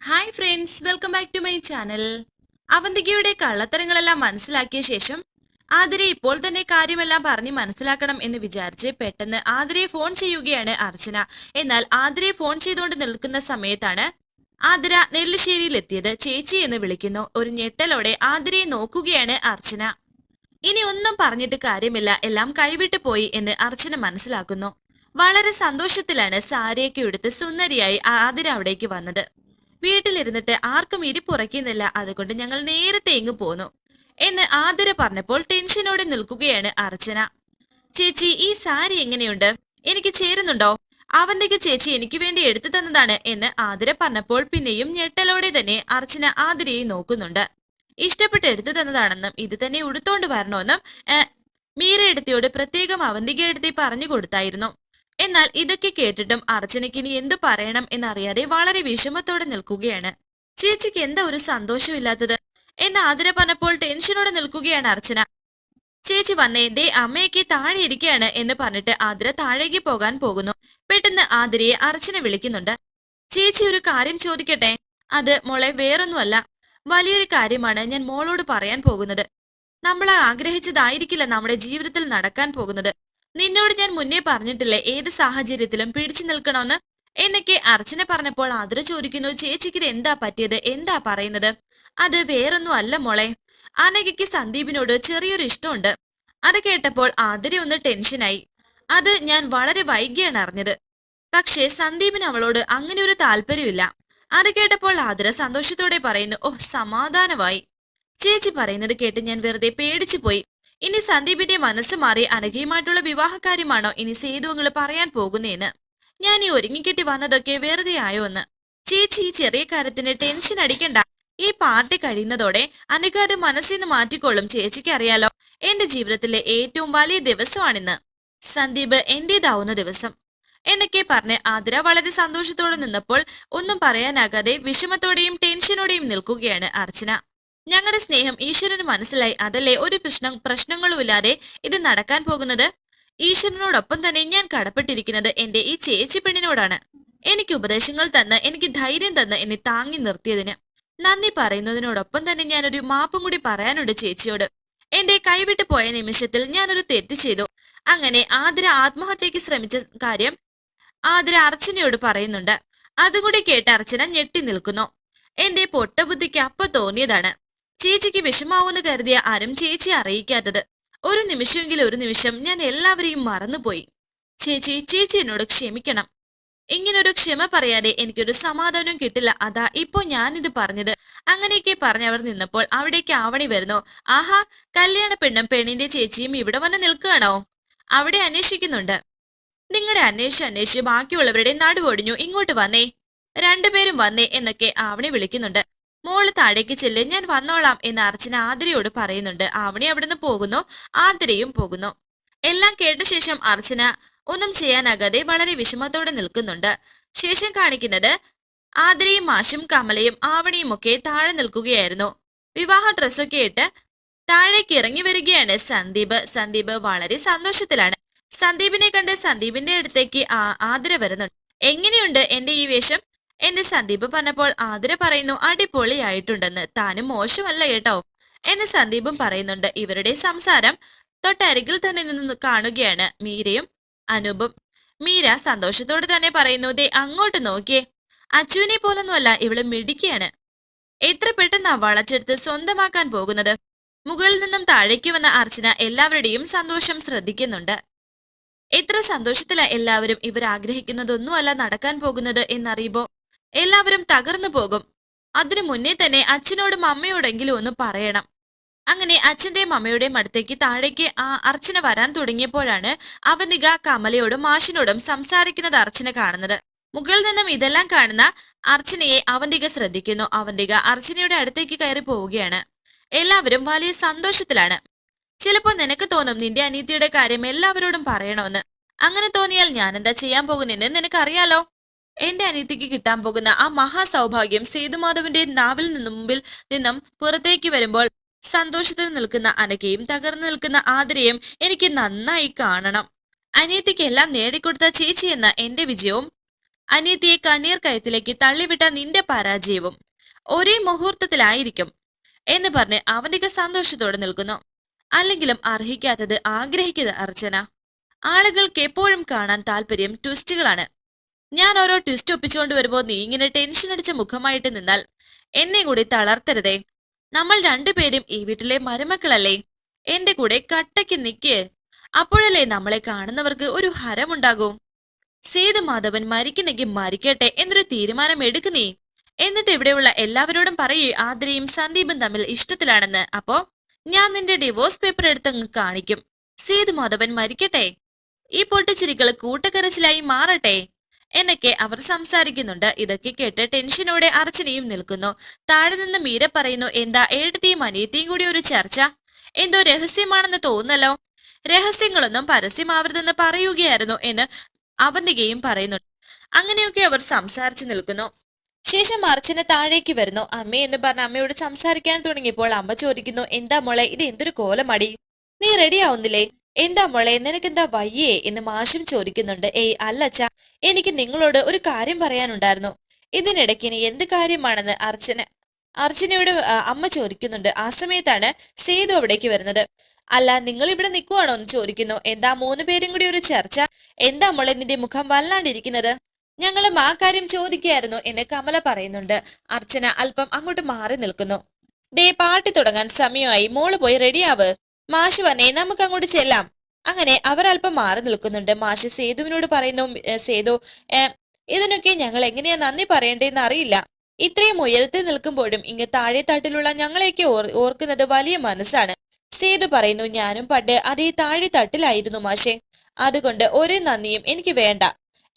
Hi friends welcome back to my channel അവന്തികയുടെ കള്ളത്തരങ്ങളെല്ലാം മനസ്സിലാക്കിയ ശേഷം ആതിരെ ഇപ്പോൾ തന്നെ കാര്യമെല്ലാം പറഞ്ഞ് മനസ്സിലാക്കണം എന്ന് വിചാരിച്ച് പെട്ടെന്ന് ആതിരയെ ഫോൺ ചെയ്യുകയാണ് അർച്ചന. എന്നാൽ ആതിരയെ ഫോൺ ചെയ്തുകൊണ്ട് നിൽക്കുന്ന സമയത്താണ് ആതിര നെല്ലിശ്ശേരിയിൽ എത്തിയത് ചേച്ചി എന്ന് വിളിക്കുന്നു. ഒരു ഞെട്ടലോടെ ആതിരയെ നോക്കുകയാണ് അർച്ചന. ഇനി ഒന്നും പറഞ്ഞിട്ട് കാര്യമില്ല. എല്ലാം കൈവിട്ടു പോയി എന്ന് അർച്ചന മനസ്സിലാക്കുന്നു. വളരെ സന്തോഷത്തിലാണ് സാരിയൊക്കെ എടുത്ത് സുന്ദരിയായി ആതിര അവിടേക്ക് വന്നത്. വീട്ടിലിരുന്നിട്ട് ആർക്കും ഇരിപ്പുറയ്ക്കുന്നില്ല അതുകൊണ്ട് ഞങ്ങൾ നേരത്തെ ഇങ്ങ് പോന്നു. എന്ന് ആതിര പറഞ്ഞപ്പോൾ ടെൻഷനോടെ നിൽക്കുകയാണ് അർച്ചന. ചേച്ചി ഈ സാരി എങ്ങനെയുണ്ട്? എനിക്ക് ചേരുന്നുണ്ടോ? അവന്തിക്ക് ചേച്ചി എനിക്ക് വേണ്ടി എടുത്തു തന്നതാണ് എന്ന് ആതിര പറഞ്ഞപ്പോൾ പിന്നെയും ഞെട്ടലോടെ തന്നെ അർച്ചന ആതിരയെ നോക്കുന്നുണ്ട്. ഇഷ്ടപ്പെട്ട് എടുത്തു തന്നതാണെന്നും ഇത് തന്നെ ഉടുത്തോണ്ട് വരണമെന്നും മീര എടുത്തിയോട് പ്രത്യേകം അവന്തിക എടുത്തി പറഞ്ഞു കൊടുത്തായിരുന്നു. എന്നാൽ ഇതൊക്കെ കേട്ടിട്ടും അർച്ചനയ്ക്ക് ഇനി എന്തു പറയണം എന്നറിയാതെ വളരെ വിഷമത്തോടെ നിൽക്കുകയാണ്. ചേച്ചിക്ക് എന്താ ഒരു സന്തോഷമില്ലാത്തത്? എന്ന് ആതിര പറഞ്ഞപ്പോൾ ടെൻഷനോടെ നിൽക്കുകയാണ് അർച്ചന. ചേച്ചി വന്നേ ദേ അമ്മയൊക്കെ താഴെ ഇരിക്കുകയാണ് എന്ന് പറഞ്ഞിട്ട് ആതിര താഴേക്ക് പോകാൻ പോകുന്നു. പെട്ടെന്ന് ആതിരയെ അർച്ചന വിളിക്കുന്നുണ്ട്. ചേച്ചി ഒരു കാര്യം ചോദിക്കട്ടെ? അത് മോളെ വേറൊന്നുമല്ല. വലിയൊരു കാര്യമാണ് ഞാൻ മോളോട് പറയാൻ പോകുന്നത്. നമ്മൾ ആഗ്രഹിച്ചതായിരിക്കില്ല നമ്മുടെ ജീവിതത്തിൽ നടക്കാൻ പോകുന്നത്. നിന്നോട് ഞാൻ മുന്നേ പറഞ്ഞിട്ടില്ലേ ഏത് സാഹചര്യത്തിലും പിടിച്ചു നിൽക്കണമെന്ന്? എന്നൊക്കെ അർച്ചന പറഞ്ഞപ്പോൾ ആതിര ചോദിക്കുന്നു ചേച്ചിക്ക് ഇത് എന്താ പറ്റിയത്? എന്താ പറയുന്നത്? അത് വേറൊന്നും അല്ല മോളെ. അനഘയ്ക്ക് സന്ദീപിനോട് ചെറിയൊരു ഇഷ്ടമുണ്ട്. അത് കേട്ടപ്പോൾ ആതിര ഒന്ന് ടെൻഷനായി. അത് ഞാൻ വളരെ വൈകിയാണ് അറിഞ്ഞത്. പക്ഷേ സന്ദീപിന് അവളോട് അങ്ങനെ ഒരു താല്പര്യമില്ല. അത് കേട്ടപ്പോൾ ആതിര സന്തോഷത്തോടെ പറയുന്നു ഓ സമാധാനമായി. ചേച്ചി പറയുന്നത് കേട്ട് ഞാൻ വെറുതെ പേടിച്ചു പോയി ഇനി സന്ദീപിന്റെ മനസ്സ് മാറി അനഘയുമായിട്ടുള്ള വിവാഹകാര്യമാണോ ഇനി സേതുവങ്ങൾ പറയാൻ പോകുന്നേന്ന്. ഞാൻ ഈ ഒരുങ്ങിക്കെട്ടി വന്നതൊക്കെ വെറുതെ ആയോ എന്ന്. ചേച്ചി ഈ ചെറിയ കാര്യത്തിന് ടെൻഷൻ അടിക്കണ്ട. ഈ പാർട്ടി കഴിയുന്നതോടെ അനഘ അത് മനസ്സിൽ നിന്ന് മാറ്റിക്കൊള്ളും ചേച്ചിക്ക് അറിയാലോ എന്റെ ജീവിതത്തിലെ ഏറ്റവും വലിയ ദിവസമാണിന്ന്. സന്ദീപ് എന്റേതാവുന്ന ദിവസം. എന്നൊക്കെ പറഞ്ഞ് ആതിര വളരെ സന്തോഷത്തോടെ നിന്നപ്പോൾ ഒന്നും പറയാനാകാതെ വിഷമത്തോടെയും ടെൻഷനോടെയും നിൽക്കുകയാണ് അർച്ചന. ഞങ്ങളുടെ സ്നേഹം ഈശ്വരന് മനസ്സിലായി. അതല്ലേ ഒരു പ്രശ്നം പ്രശ്നങ്ങളുമില്ലാതെ ഇത് നടക്കാൻ പോകുന്നത്? ഈശ്വരനോടൊപ്പം തന്നെ ഞാൻ കടപ്പെട്ടിരിക്കുന്നത് എന്റെ ഈ ചേച്ചി പെണ്ണിനോടാണ്. എനിക്ക് ഉപദേശങ്ങൾ തന്ന് എനിക്ക് ധൈര്യം തന്ന് എന്നെ താങ്ങി നിർത്തിയതിന്. നന്ദി പറയുന്നതിനോടൊപ്പം തന്നെ ഞാനൊരു മാപ്പും കൂടി പറയാനുണ്ട് ചേച്ചിയോട്. എന്റെ കൈവിട്ടു പോയ നിമിഷത്തിൽ ഞാനൊരു തെറ്റ് ചെയ്തു. അങ്ങനെ ആതിര ആത്മഹത്യക്ക് ശ്രമിച്ച കാര്യം ആതിര അർച്ചനയോട് പറയുന്നുണ്ട്. അതുകൂടി കേട്ട് അർച്ചന ഞെട്ടി നിൽക്കുന്നു. എന്റെ പൊട്ടബുദ്ധിക്ക് അപ്പ തോന്നിയതാണ്. ചേച്ചിക്ക് വിഷമാവുമെന്ന് കരുതിയ ആരും ചേച്ചി അറിയിക്കാത്തത്. ഒരു നിമിഷമെങ്കിലും ഒരു നിമിഷം ഞാൻ എല്ലാവരെയും മറന്നുപോയി. ചേച്ചി ചേച്ചി എന്നോട് ക്ഷമിക്കണം. ഇങ്ങനൊരു ക്ഷമ പറയാതെ എനിക്കൊരു സമാധാനവും കിട്ടില്ല. അതാ ഇപ്പോ ഞാനിത് പറഞ്ഞത്. അങ്ങനെയൊക്കെ പറഞ്ഞവർ നിന്നപ്പോൾ അവിടേക്ക് ആവണി വരുന്നു. ആഹാ കല്യാണ പെണ്ണും പെണ്ണിന്റെ ചേച്ചിയും ഇവിടെ വന്ന് നിൽക്കുകയാണോ? അവിടെ അന്വേഷിക്കുന്നുണ്ട്. നിങ്ങളെ അന്വേഷിച്ച് അന്വേഷിച്ച് ബാക്കിയുള്ളവരുടെ നടുവൊടിഞ്ഞു ഇങ്ങോട്ട് വന്നേ. രണ്ടുപേരും വന്നേ എന്നൊക്കെ ആവണി വിളിക്കുന്നുണ്ട്. മോൾ താഴേക്ക് ചെല്ല് ഞാൻ വന്നോളാം എന്ന് അർച്ചന ആതിരയോട് പറയുന്നുണ്ട്. ആവണി അവിടുന്ന് പോകുന്നു. ആതിരയും പോകുന്നു. എല്ലാം കേട്ട ശേഷം അർച്ചന ഒന്നും ചെയ്യാനാകാതെ വളരെ വിഷമത്തോടെ നിൽക്കുന്നുണ്ട്. ശേഷം കാണിക്കുന്നത് ആതിരയും മാഷും കമലയും ആവണിയും ഒക്കെ താഴെ നിൽക്കുകയായിരുന്നു. വിവാഹ ഡ്രസ്സൊക്കെ ഇട്ട് താഴേക്ക് ഇറങ്ങി വരികയാണ് സന്ദീപ്. സന്ദീപ് വളരെ സന്തോഷത്തിലാണ്. സന്ദീപിനെ കണ്ട് സന്ദീപിന്റെ അടുത്തേക്ക് ആതിര വരുന്നുണ്ട്. എങ്ങനെയുണ്ട് എന്റെ ഈ വേഷം? എന്ന് സന്ദീപ് പറഞ്ഞപ്പോൾ ആതിര പറയുന്നു അടിപൊളിയായിട്ടുണ്ടെന്ന്. താനും മോശമല്ല കേട്ടോ. എന്ന് സന്ദീപും പറയുന്നുണ്ട്. ഇവരുടെ സംസാരം തൊട്ടരികിൽ തന്നെ നിന്ന് കാണുകയാണ് മീരയും അനൂപും. മീര സന്തോഷത്തോടെ തന്നെ പറയുന്നു ദേ അങ്ങോട്ട് നോക്കിയേ. അച്ചുവിനെ പോലൊന്നുമല്ല ഇവൾ മിടിക്കുകയാണ് എത്ര പെട്ടെന്നാ വളച്ചെടുത്ത് സ്വന്തമാക്കാൻ പോകുന്നത്? മുകളിൽ നിന്നും താഴേക്ക് വന്ന അർച്ചന എല്ലാവരുടെയും സന്തോഷം ശ്രദ്ധിക്കുന്നുണ്ട്. എത്ര സന്തോഷത്തിലാ എല്ലാവരും ഇവർ ആഗ്രഹിക്കുന്നതൊന്നുമല്ല നടക്കാൻ പോകുന്നത് എന്നറിയുമ്പോ എല്ലാവരും തകർന്നു പോകും. അതിനു മുന്നേ തന്നെ അച്ഛനോടും അമ്മയോടെങ്കിലും ഒന്ന് പറയണം. അങ്ങനെ അച്ഛന്റെയും അമ്മയുടെയും അടുത്തേക്ക് താഴേക്ക് ആ അർച്ചന വരാൻ തുടങ്ങിയപ്പോഴാണ് അവനിക കമലയോടും മാഷിനോടും സംസാരിക്കുന്നത് അർച്ചന കാണുന്നത്. മുകളിൽ നിന്നും ഇതെല്ലാം കാണുന്ന അർച്ചനയെ അവന്തിക ശ്രദ്ധിക്കുന്നു. അവന്തിക അർച്ചനയുടെ അടുത്തേക്ക് കയറി പോവുകയാണ്. എല്ലാവരും വലിയ സന്തോഷത്തിലാണ്. ചിലപ്പോൾ നിനക്ക് തോന്നും നിന്റെ അനീതിയുടെ കാര്യം എല്ലാവരോടും പറയണമെന്ന്. അങ്ങനെ തോന്നിയാൽ ഞാൻ എന്താ ചെയ്യാൻ പോകുന്നെന്ന് നിനക്കറിയാലോ? എന്റെ അനിയത്തിക്ക് കിട്ടാൻ പോകുന്ന ആ മഹാസൗഭാഗ്യം സേതുമാധവന്റെ നാവിൽ നിന്നും മുമ്പിൽ നിന്നും പുറത്തേക്ക് വരുമ്പോൾ സന്തോഷത്തിൽ നിൽക്കുന്ന അനഘയും തകർന്നു നിൽക്കുന്ന ആതിരയും എനിക്ക് നന്നായി കാണണം. അനിയത്തിക്ക് എല്ലാം നേടിക്കൊടുത്ത ചേച്ചി എന്ന എന്റെ വിജയവും അനിയത്തിയെ കണ്ണീർ കയത്തിലേക്ക് തള്ളിവിട്ട നിന്റെ പരാജയവും ഒരേ മുഹൂർത്തത്തിലായിരിക്കും എന്ന് പറഞ്ഞ് അവന്റെ സന്തോഷത്തോടെ നിൽക്കുന്നു. അല്ലെങ്കിലും അർഹിക്കാത്തത് ആഗ്രഹിക്കുന്നത് അർച്ചന. ആളുകൾക്ക് എപ്പോഴും കാണാൻ താല്പര്യം ട്വിസ്റ്റുകളാണ് ഞാൻ ഓരോ ട്വിസ്റ്റ് ഒപ്പിച്ചുകൊണ്ട് വരുമ്പോൾ നീ ഇങ്ങനെ ടെൻഷൻ അടിച്ച മുഖമായിട്ട് നിന്നാൽ എന്നെ കൂടി തളർത്തരുതേ. നമ്മൾ രണ്ടുപേരും ഈ വീട്ടിലെ മരുമക്കളല്ലേ? എന്റെ കൂടെ കട്ടയ്ക്ക് നിക്ക്. അപ്പോഴല്ലേ നമ്മളെ കാണുന്നവർക്ക് ഒരു ഹരമുണ്ടാകൂ. സേതുമാധവൻ മരിക്കുന്നെങ്കിൽ മരിക്കട്ടെ എന്നൊരു തീരുമാനം എടുക്കു നീ. എന്നിട്ട് ഇവിടെയുള്ള എല്ലാവരോടും പറയൂ ആതിരയും സന്ദീപും തമ്മിൽ ഇഷ്ടത്തിലാണെന്ന്. അപ്പോ ഞാൻ നിന്റെ ഡിവോഴ്സ് പേപ്പർ എടുത്ത് എടുത്തങ്ങ് കാണിക്കും. സേതുമാധവൻ മരിക്കട്ടെ. ഈ പൊട്ടിച്ചിരികൾ കൂട്ടക്കരച്ചിലായി മാറട്ടെ. എന്നൊക്കെ അവർ സംസാരിക്കുന്നുണ്ട്. ഇതൊക്കെ കേട്ട് ടെൻഷനോടെ അർച്ചനയും നിൽക്കുന്നു. താഴെ നിന്ന് മീര പറയുന്നു എന്താ ഏഴത്തെയും അനിയത്തെയും കൂടി ഒരു ചർച്ച? എന്തോ രഹസ്യമാണെന്ന് തോന്നല്ലോ രഹസ്യങ്ങളൊന്നും പരസ്യമാവരുതെന്ന് പറയുകയായിരുന്നു എന്ന് അവന്തികയും പറയുന്നു. അങ്ങനെയൊക്കെ അവർ സംസാരിച്ചു നിൽക്കുന്നു. ശേഷം അർച്ചന താഴേക്ക് വരുന്നു. അമ്മ എന്ന് പറഞ്ഞ അമ്മയോട് സംസാരിക്കാൻ തുടങ്ങിയപ്പോൾ അമ്മ ചോദിക്കുന്നു എന്താ മോളെ ഇത് എന്തൊരു കോലമടി? നീ റെഡി ആവുന്നില്ലേ? എന്താ മോളെ നിനക്കെന്താ വയ്യേ എന്ന് മാഷും ചോദിക്കുന്നുണ്ട്. ഏയ് അല്ലച്ച എനിക്ക് നിങ്ങളോട് ഒരു കാര്യം പറയാനുണ്ടായിരുന്നു. ഇതിനിടയ്ക്ക് ഇനി എന്ത് കാര്യമാണെന്ന് അർച്ചന അർച്ചനയോട് അമ്മ ചോദിക്കുന്നുണ്ട്. ആ സമയത്താണ് സേതു അവിടേക്ക് വരുന്നത്. അല്ല നിങ്ങൾ ഇവിടെ നിൽക്കുവാണോ എന്ന് ചോദിക്കുന്നു. എന്താ മൂന്ന് പേരും കൂടി ഒരു ചർച്ച? എന്താ മോളെ നിന്റെ മുഖം വല്ലാണ്ടിരിക്കുന്നത്? ഞങ്ങളും ആ കാര്യം ചോദിക്കായിരുന്നു എന്ന് കമല പറയുന്നുണ്ട്. അർച്ചന അല്പം അങ്ങോട്ട് മാറി നിൽക്കുന്നു. ദേ പാർട്ടി തുടങ്ങാൻ സമയമായി. മോൾ പോയി റെഡിയാവ് മാഷ് വന്നേ നമുക്ക് അങ്ങോട്ട് ചെല്ലാം. അങ്ങനെ അവർ അല്പം മാറി നിൽക്കുന്നുണ്ട്. മാഷ് സേതുവിനോട് പറയുന്നു "ഏ, സേതു ഇതിനൊക്കെ ഞങ്ങൾ എങ്ങനെയാ നന്ദി പറയേണ്ടതെന്ന് അറിയില്ല. ഇത്രയും ഉയരത്തിൽ നിൽക്കുമ്പോഴും ഇങ്ങ് താഴെ തട്ടിലുള്ള ഞങ്ങളെയൊക്കെ ഓർ ഓർക്കുന്നത് വലിയ മനസ്സാണ്. സേതു പറയുന്നു ഞാനും പണ്ട് അതേ താഴെ തട്ടിലായിരുന്നു മാഷെ. അതുകൊണ്ട് ഒരു നന്ദിയും എനിക്ക് വേണ്ട.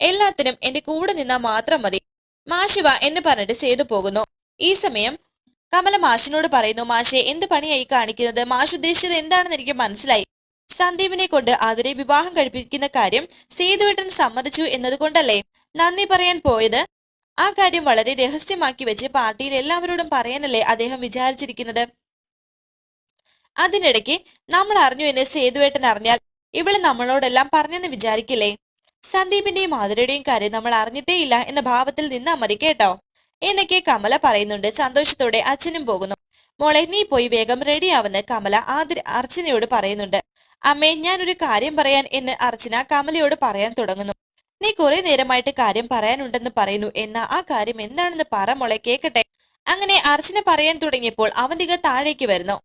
എല്ലാത്തിനും എന്റെ കൂടെ നിന്നാ മാത്രം മതി. മാഷിവ എന്ന് പറഞ്ഞിട്ട് സേതു പോകുന്നു. ഈ സമയം കമല മാഷിനോട് പറയുന്നു മാഷെ എന്ത് പണിയായി കാണിക്കുന്നത്? മാഷ് ഉദ്ദേശിച്ചത് എന്താണെന്ന് എനിക്ക് മനസ്സിലായി. സന്ദീപിനെ കൊണ്ട് അതിരെ വിവാഹം കഴിപ്പിക്കുന്ന കാര്യം സേതുവേട്ടൻ സമ്മതിച്ചു എന്നതുകൊണ്ടല്ലേ? നന്ദി പറയാൻ പോയത്? ആ കാര്യം വളരെ രഹസ്യമാക്കി വെച്ച് പാർട്ടിയിൽ എല്ലാവരോടും പറയാനല്ലേ അദ്ദേഹം വിചാരിച്ചിരിക്കുന്നത്? അതിനിടയ്ക്ക് നമ്മൾ അറിഞ്ഞു എന്ന് സേതുവേട്ടൻ അറിഞ്ഞാൽ ഇവൾ നമ്മളോടെല്ലാം പറഞ്ഞെന്ന് വിചാരിക്കില്ലേ? സന്ദീപിന്റെയും മാധുരയുടെയും കാര്യം നമ്മൾ അറിഞ്ഞിട്ടേ ഇല്ല എന്ന ഭാവത്തിൽ നിന്നാ മതി കേട്ടോ? എന്നൊക്കെ കമല പറയുന്നുണ്ട്. സന്തോഷത്തോടെ അച്ഛനും പോകുന്നു. മോളെ നീ പോയി വേഗം റെഡിയാവുന്ന കമല ആദ്യ അർച്ചനയോട് പറയുന്നുണ്ട്. അമ്മേ ഞാനൊരു കാര്യം പറയാൻ എന്ന് അർച്ചന കമലയോട് പറയാൻ തുടങ്ങുന്നു. നീ കുറെ നേരമായിട്ട് കാര്യം പറയാനുണ്ടെന്ന് പറയുന്നു. എന്നാ ആ കാര്യം എന്താണെന്ന് പറ മോളെ കേക്കട്ടെ? അങ്ങനെ അർച്ചന പറയാൻ തുടങ്ങിയപ്പോൾ അവന്തിക താഴേക്ക് വരുന്നു.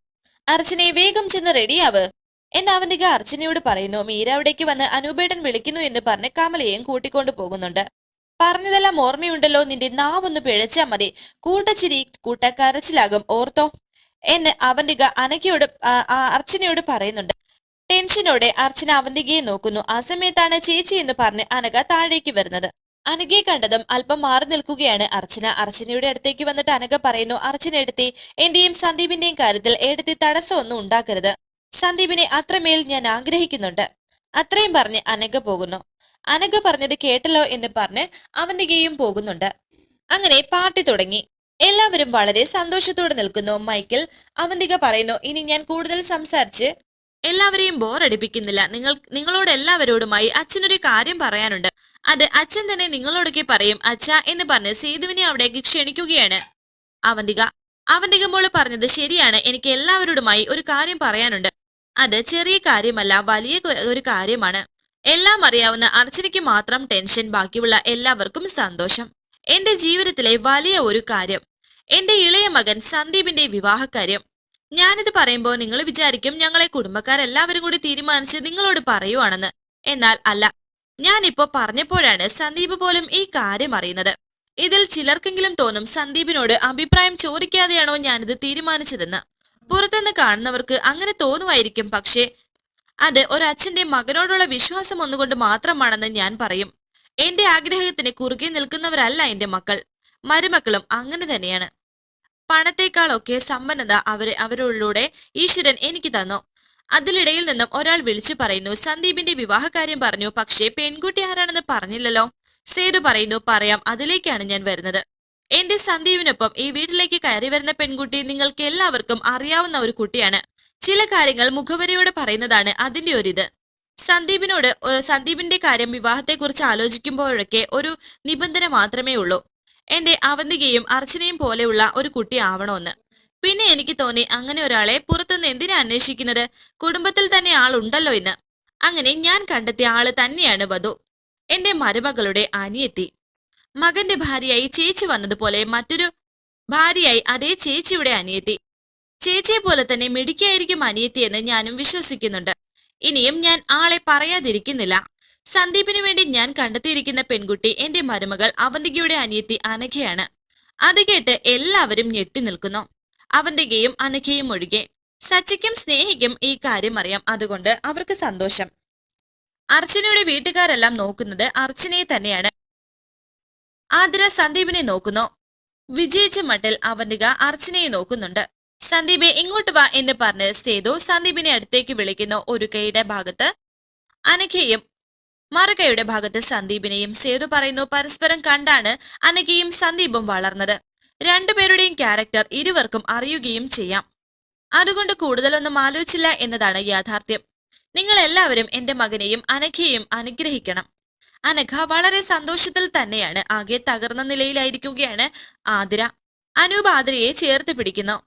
അർച്ചനെ വേഗം ചെന്ന് റെഡിയാവ്. എന്ന് അവന്തിക അർച്ചനയോട് പറയുന്നു. മീര അവിടേക്ക് വന്ന് അനൂപേട്ടൻ വിളിക്കുന്നു എന്ന് പറഞ്ഞ് കമലയെയും കൂട്ടിക്കൊണ്ടു പോകുന്നുണ്ട്. പറഞ്ഞതെല്ലാം ഓർമ്മയുണ്ടല്ലോ. നിന്റെ നാവൊന്ന് പിഴച്ചാ മതി. കൂട്ടച്ചിരി കൂട്ടക്കരച്ചിലാകും. ഓർത്തോ? എന്ന് അവന്തിക അനക്കയോട് അർച്ചനയോട് പറയുന്നുണ്ട്. ടെൻഷനോടെ അർച്ചന അവന്തികയെ നോക്കുന്നു. ആ സമയത്താണ് ചേച്ചി എന്ന് പറഞ്ഞ് അനക താഴേക്ക് വരുന്നത്. അനഘയെ കണ്ടതും അല്പം മാറി നിൽക്കുകയാണ് അർച്ചന. അർച്ചനയുടെ അടുത്തേക്ക് വന്നിട്ട് അനഘ പറയുന്നു അർച്ചന എടുത്തി എന്റെയും സന്ദീപിന്റെയും കാര്യത്തിൽ എടുത്തി തടസ്സമൊന്നും ഉണ്ടാക്കരുത്. സന്ദീപിനെ അത്രമേൽ ഞാൻ ആഗ്രഹിക്കുന്നുണ്ട്. അത്രയും പറഞ്ഞ് അനഘ പോകുന്നു. അനഘ പറഞ്ഞത് കേട്ടല്ലോ എന്ന് പറഞ്ഞ് അവന്തികയും പോകുന്നുണ്ട്. അങ്ങനെ പാർട്ടി തുടങ്ങി. എല്ലാവരും വളരെ സന്തോഷത്തോടെ നിൽക്കുന്നു. മൈക്കിൾ അവന്തിക പറയുന്നു ഇനി ഞാൻ കൂടുതൽ സംസാരിച്ച് എല്ലാവരെയും ബോറടിപ്പിക്കുന്നില്ല നിങ്ങൾ നിങ്ങളോട് എല്ലാവരോടുമായി അച്ഛനൊരു കാര്യം പറയാനുണ്ട്. അത് അച്ഛൻ തന്നെ നിങ്ങളോടൊക്കെ പറയും അച്ഛ എന്ന് പറഞ്ഞ് സേതുവിനെ അവിടേക്ക് ക്ഷണിക്കുകയാണ്. അവന്തിക അവന്തിക മോൾ പറഞ്ഞത് ശരിയാണ്. എനിക്ക് എല്ലാവരോടുമായി ഒരു കാര്യം പറയാനുണ്ട്. അത് ചെറിയ കാര്യമല്ല വലിയ ഒരു കാര്യമാണ്. എല്ലാം അറിയാവുന്ന അർച്ചനയ്ക്ക് മാത്രം ടെൻഷൻ ബാക്കിയുള്ള എല്ലാവർക്കും സന്തോഷം. എന്റെ ജീവിതത്തിലെ വലിയ ഒരു കാര്യം എന്റെ ഇളയ മകൻ സന്ദീപിന്റെ വിവാഹക്കാര്യം. ഞാനിത് പറയുമ്പോൾ നിങ്ങൾ വിചാരിക്കും ഞങ്ങളെ കുടുംബക്കാരെല്ലാവരും കൂടി തീരുമാനിച്ച് നിങ്ങളോട് പറയുവാണെന്ന്. എന്നാൽ അല്ല ഞാനിപ്പോ പറഞ്ഞപ്പോഴാണ് സന്ദീപ് പോലും ഈ കാര്യം അറിയുന്നത്. ഇതിൽ ചിലർക്കെങ്കിലും തോന്നും സന്ദീപിനോട് അഭിപ്രായം ചോദിക്കാതെയാണോ ഞാനിത് തീരുമാനിച്ചതെന്ന്. പുറത്തുനിന്ന് കാണുന്നവർക്ക് അങ്ങനെ തോന്നുമായിരിക്കും പക്ഷേ അത് ഒരച്ഛന്റെ മകനോടുള്ള വിശ്വാസം ഒന്നുകൊണ്ട് മാത്രമാണെന്ന് ഞാൻ പറയും. എന്റെ ആഗ്രഹത്തിന് കുറുകെ നിൽക്കുന്നവരല്ല എന്റെ മക്കൾ. മരുമക്കളും അങ്ങനെ തന്നെയാണ്. പണത്തെക്കാളൊക്കെ സമ്പന്നത അവരെ അവരുള്ളൂടെ ഈശ്വരൻ എനിക്ക് തന്നു. അതിലിടയിൽ നിന്നും ഒരാൾ വിളിച്ചു പറയുന്നു സന്ദീപിന്റെ വിവാഹകാര്യം പറഞ്ഞു പക്ഷേ പെൺകുട്ടി ആരാണെന്ന് പറഞ്ഞില്ലല്ലോ? സേതു പറയുന്നു പറയാം അതിലേക്കാണ് ഞാൻ വരുന്നത്. എന്റെ സന്ദീപിനൊപ്പം ഈ വീട്ടിലേക്ക് കയറി വരുന്ന പെൺകുട്ടി നിങ്ങൾക്ക് എല്ലാവർക്കും അറിയാവുന്ന ഒരു കുട്ടിയാണ്. ചില കാര്യങ്ങൾ മുഖവരയോടെ പറയുന്നതാണ് അതിന്റെ ഒരിത്. സന്ദീപിനോട് സന്ദീപിന്റെ കാര്യം വിവാഹത്തെക്കുറിച്ച് ആലോചിക്കുമ്പോഴൊക്കെ ഒരു നിബന്ധന മാത്രമേ ഉള്ളൂ. എന്റെ അവന്തികയും അർച്ചനയും പോലെയുള്ള ഒരു കുട്ടി ആവണമെന്ന്. പിന്നെ എനിക്ക് തോന്നി അങ്ങനെ ഒരാളെ പുറത്തുനിന്ന് എന്തിനാ അന്വേഷിക്കുന്നത്? കുടുംബത്തിൽ തന്നെ ആളുണ്ടല്ലോ എന്ന് അങ്ങനെ ഞാൻ കണ്ടെത്തിയ ആൾ തന്നെയാണ് വധു. എന്റെ മരുമകളുടെ അനിയത്തി. മകന്റെ ഭാര്യയായി ചേച്ചി വന്നതുപോലെ മറ്റൊരു ഭാര്യയായി അതേ ചേച്ചിയുടെ അനിയത്തി. ചേച്ചിയെ പോലെ തന്നെ മിടുക്കിയായിരിക്കും അനിയത്തിയെന്ന് ഞാനും വിശ്വസിക്കുന്നുണ്ട്. ഇനിയും ഞാൻ ആളെ പറയാതിരിക്കുന്നില്ല. സന്ദീപിന് വേണ്ടി ഞാൻ കണ്ടെത്തിയിരിക്കുന്ന പെൺകുട്ടി എന്റെ മരുമകൾ അവന്തികയുടെ അനിയത്തി അനഘയാണ്. അത് കേട്ട് എല്ലാവരും ഞെട്ടി നിൽക്കുന്നു. അവന്തികയും അനഘയും ഒഴികെ. സച്ചിക്കും സ്നേഹിക്കും ഈ കാര്യം അറിയാം. അതുകൊണ്ട് അവർക്ക് സന്തോഷം. അർച്ചനയുടെ വീട്ടുകാരെല്ലാം നോക്കുന്നത് അർച്ചനയെ തന്നെയാണ്. ആതിര സന്ദീപിനെ നോക്കുന്നു. വിജയിച്ച മട്ടിൽ അവന്തിക അർച്ചനയെ നോക്കുന്നുണ്ട്. സന്ദീപെ ഇങ്ങോട്ട് വാ എന്ന് പറഞ്ഞ് സേതു സന്ദീപിനെ അടുത്തേക്ക് വിളിക്കുന്ന ഒരു കൈയുടെ ഭാഗത്ത് അനഘയും മറുകൈയുടെ ഭാഗത്ത് സന്ദീപിനെയും സേതു പറയുന്നു പരസ്പരം കണ്ടാണ് അനഘയും സന്ദീപും വളർന്നത്. രണ്ടുപേരുടെയും ക്യാരക്ടർ ഇരുവർക്കും അറിയുകയും ചെയ്യാം. അതുകൊണ്ട് കൂടുതലൊന്നും ആലോചിച്ചില്ല എന്നതാണ് യാഥാർത്ഥ്യം. നിങ്ങൾ എല്ലാവരും എന്റെ മകനെയും അനഘയെയും അനുഗ്രഹിക്കണം. അനഘ വളരെ സന്തോഷത്തിൽ തന്നെയാണ് ആകെ തകർന്ന നിലയിലായിരിക്കുകയാണ് ആതിര. അനൂപ് ആതിരയെ ചേർത്ത് പിടിക്കുന്നു.